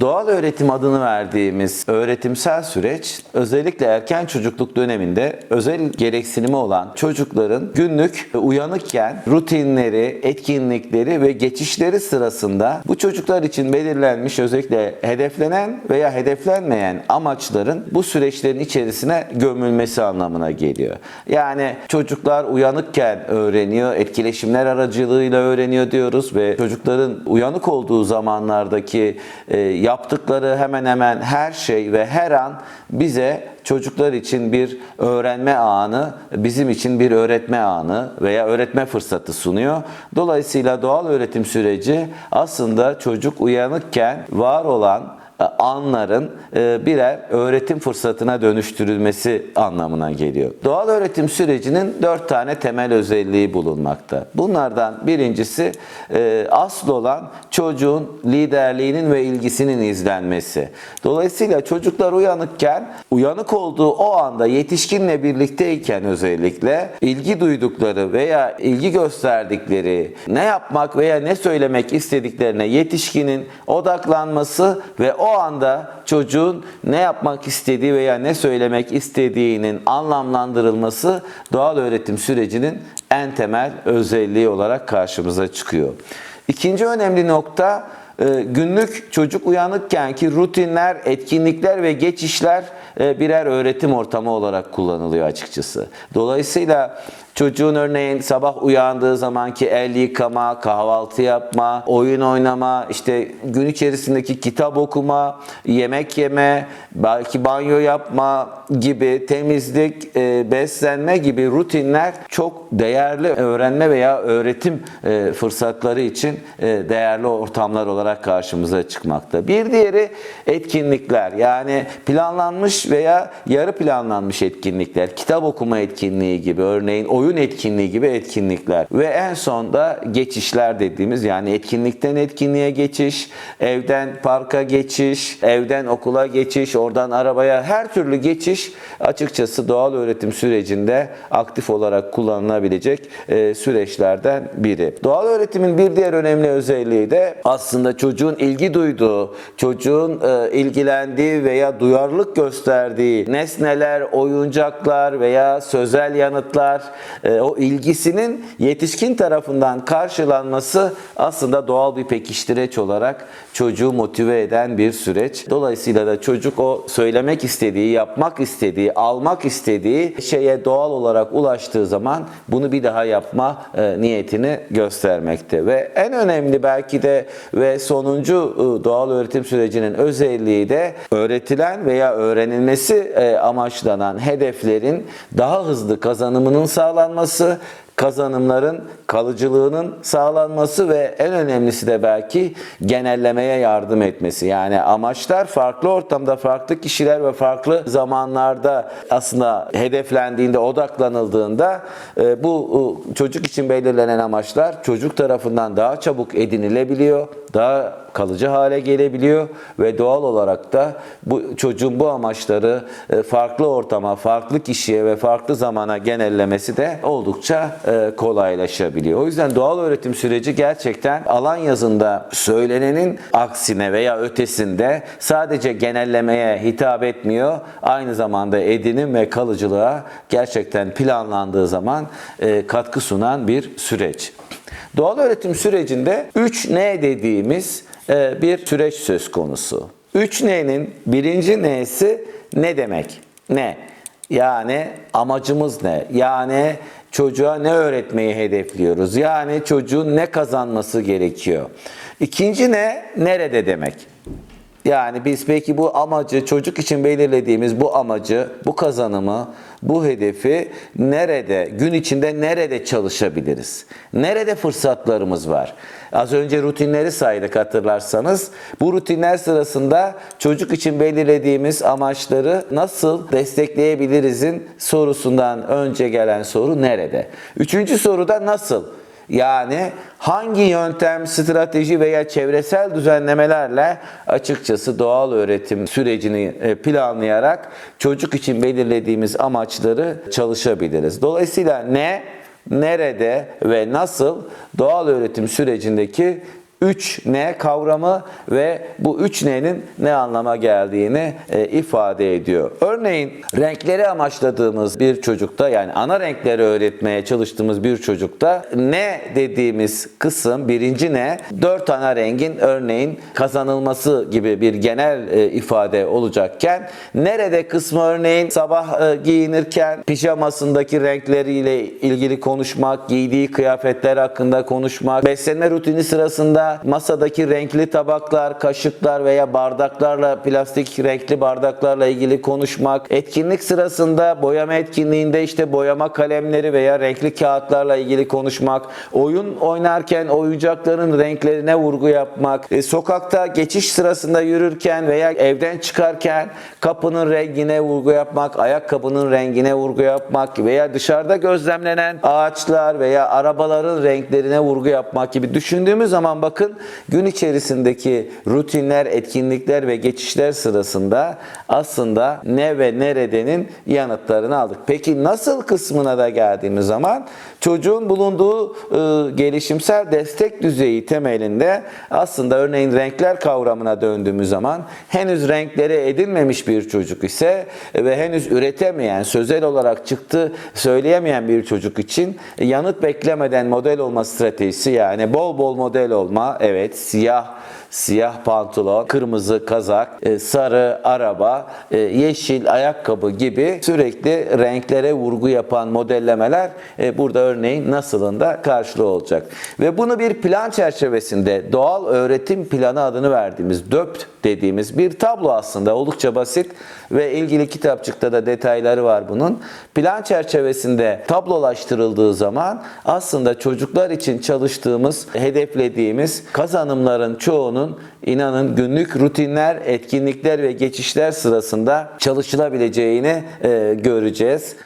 Doğal öğretim adını verdiğimiz öğretimsel süreç özellikle erken çocukluk döneminde özel gereksinimi olan çocukların günlük uyanıkken rutinleri, etkinlikleri ve geçişleri sırasında bu çocuklar için belirlenmiş özellikle hedeflenen veya hedeflenmeyen amaçların bu süreçlerin içerisine gömülmesi anlamına geliyor. Yani çocuklar uyanıkken öğreniyor, etkileşimler aracılığıyla öğreniyor diyoruz ve çocukların uyanık olduğu zamanlardaki e, yaptıkları hemen hemen her şey ve her an bize çocuklar için bir öğrenme anı, bizim için bir öğretme anı veya öğretme fırsatı sunuyor. Dolayısıyla doğal öğretim süreci aslında çocuk uyanıkken var olan anların e, birer öğretim fırsatına dönüştürülmesi anlamına geliyor. Doğal öğretim sürecinin dört tane temel özelliği bulunmakta. Bunlardan birincisi e, asıl olan çocuğun liderliğinin ve ilgisinin izlenmesi. Dolayısıyla çocuklar uyanıkken uyanık olduğu o anda yetişkinle birlikteyken özellikle ilgi duydukları veya ilgi gösterdikleri ne yapmak veya ne söylemek istediklerine yetişkinin odaklanması ve o anda çocuğun ne yapmak istediği veya ne söylemek istediğinin anlamlandırılması doğal öğretim sürecinin en temel özelliği olarak karşımıza çıkıyor. İkinci önemli nokta e, günlük çocuk uyanıkken ki rutinler, etkinlikler ve geçişler e, birer öğretim ortamı olarak kullanılıyor açıkçası. Dolayısıyla çocuğun örneğin sabah uyandığı zamanki el yıkama, kahvaltı yapma, oyun oynama, işte gün içerisindeki kitap okuma, yemek yeme, belki banyo yapma gibi temizlik, e, beslenme gibi rutinler çok değerli öğrenme veya öğretim e, fırsatları için e, değerli ortamlar olarak karşımıza çıkmakta. Bir diğeri etkinlikler yani planlanmış veya yarı planlanmış etkinlikler, kitap okuma etkinliği gibi örneğin oyun etkinliği gibi etkinlikler ve en son da geçişler dediğimiz yani etkinlikten etkinliğe geçiş, evden parka geçiş, evden okula geçiş, oradan arabaya her türlü geçiş açıkçası doğal öğretim sürecinde aktif olarak kullanılabilecek e, süreçlerden biri. Doğal öğretimin bir diğer önemli özelliği de aslında çocuğun ilgi duyduğu, çocuğun e, ilgilendiği veya duyarlılık gösterdiği nesneler, oyuncaklar veya sözel yanıtlar o ilgisinin yetişkin tarafından karşılanması aslında doğal bir pekiştireç olarak çocuğu motive eden bir süreç. Dolayısıyla da çocuk o söylemek istediği, yapmak istediği, almak istediği şeye doğal olarak ulaştığı zaman bunu bir daha yapma e, niyetini göstermekte. Ve en önemli belki de ve sonuncu e, doğal öğretim sürecinin özelliği de öğretilen veya öğrenilmesi e, amaçlanan hedeflerin daha hızlı kazanımının sağlanması, yaralanması, kazanımların kalıcılığının sağlanması ve en önemlisi de belki genellemeye yardım etmesi. Yani amaçlar farklı ortamda, farklı kişiler ve farklı zamanlarda aslında hedeflendiğinde, odaklanıldığında e, bu e, çocuk için belirlenen amaçlar çocuk tarafından daha çabuk edinilebiliyor, daha kalıcı hale gelebiliyor ve doğal olarak da bu çocuğun bu amaçları e, farklı ortama, farklı kişiye ve farklı zamana genellemesi de oldukça kolaylaşabiliyor. O yüzden doğal öğretim süreci gerçekten alan yazında söylenenin aksine veya ötesinde sadece genellemeye hitap etmiyor. Aynı zamanda edinim ve kalıcılığa gerçekten planlandığı zaman e, katkı sunan bir süreç. Doğal öğretim sürecinde 3N dediğimiz e, bir süreç söz konusu. 3N'nin birinci N'si ne demek? Ne? Yani amacımız ne? Yani çocuğa ne öğretmeyi hedefliyoruz? Yani çocuğun ne kazanması gerekiyor? İkinci ne? Nerede demek? Yani biz peki bu amacı çocuk için belirlediğimiz bu amacı, bu kazanımı, bu hedefi nerede, gün içinde nerede çalışabiliriz? Nerede fırsatlarımız var? Az önce rutinleri saydık hatırlarsanız. Bu rutinler sırasında çocuk için belirlediğimiz amaçları nasıl destekleyebilirizin sorusundan önce gelen soru nerede? Üçüncü soruda nasıl? Yani hangi yöntem, strateji veya çevresel düzenlemelerle açıkçası doğal öğretim sürecini e, planlayarak çocuk için belirlediğimiz amaçları çalışabiliriz. Dolayısıyla ne, nerede ve nasıl doğal öğretim sürecindeki 3N kavramı ve bu 3N'nin ne anlama geldiğini e, ifade ediyor. Örneğin renkleri amaçladığımız bir çocukta yani ana renkleri öğretmeye çalıştığımız bir çocukta ne dediğimiz kısım birinci ne dört ana rengin örneğin kazanılması gibi bir genel e, ifade olacakken nerede kısmı örneğin sabah e, giyinirken pijamasındaki renkleriyle ilgili konuşmak, giydiği kıyafetler hakkında konuşmak, beslenme rutini sırasında masadaki renkli tabaklar, kaşıklar veya bardaklarla plastik renkli bardaklarla ilgili konuşmak, etkinlik sırasında boyama etkinliğinde işte boyama kalemleri veya renkli kağıtlarla ilgili konuşmak, oyun oynarken oyuncakların renklerine vurgu yapmak, e, sokakta geçiş sırasında yürürken veya evden çıkarken kapının rengine vurgu yapmak, ayakkabının rengine vurgu yapmak veya dışarıda gözlemlenen ağaçlar veya arabaların renklerine vurgu yapmak gibi düşündüğümüz zaman bakın gün içerisindeki rutinler, etkinlikler ve geçişler sırasında aslında ne ve neredenin yanıtlarını aldık. Peki nasıl kısmına da geldiğimiz zaman çocuğun bulunduğu e, gelişimsel destek düzeyi temelinde aslında örneğin renkler kavramına döndüğümüz zaman henüz renkleri edinmemiş bir çocuk ise ve henüz üretemeyen, sözel olarak çıktı söyleyemeyen bir çocuk için yanıt beklemeden model olma stratejisi yani bol bol model olma, evet siyah siyah pantolon, kırmızı kazak, e, sarı araba, e, yeşil ayakkabı gibi sürekli renklere vurgu yapan modellemeler e, burada örneğin nasılında karşılığı olacak. Ve bunu bir plan çerçevesinde doğal öğretim planı adını verdiğimiz DÖPT dediğimiz bir tablo aslında oldukça basit ve ilgili kitapçıkta da detayları var bunun. Plan çerçevesinde tablolaştırıldığı zaman aslında çocuklar için çalıştığımız, hedeflediğimiz kazanımların çoğunun inanın günlük rutinler, etkinlikler ve geçişler sırasında çalışılabileceğini e, göreceğiz.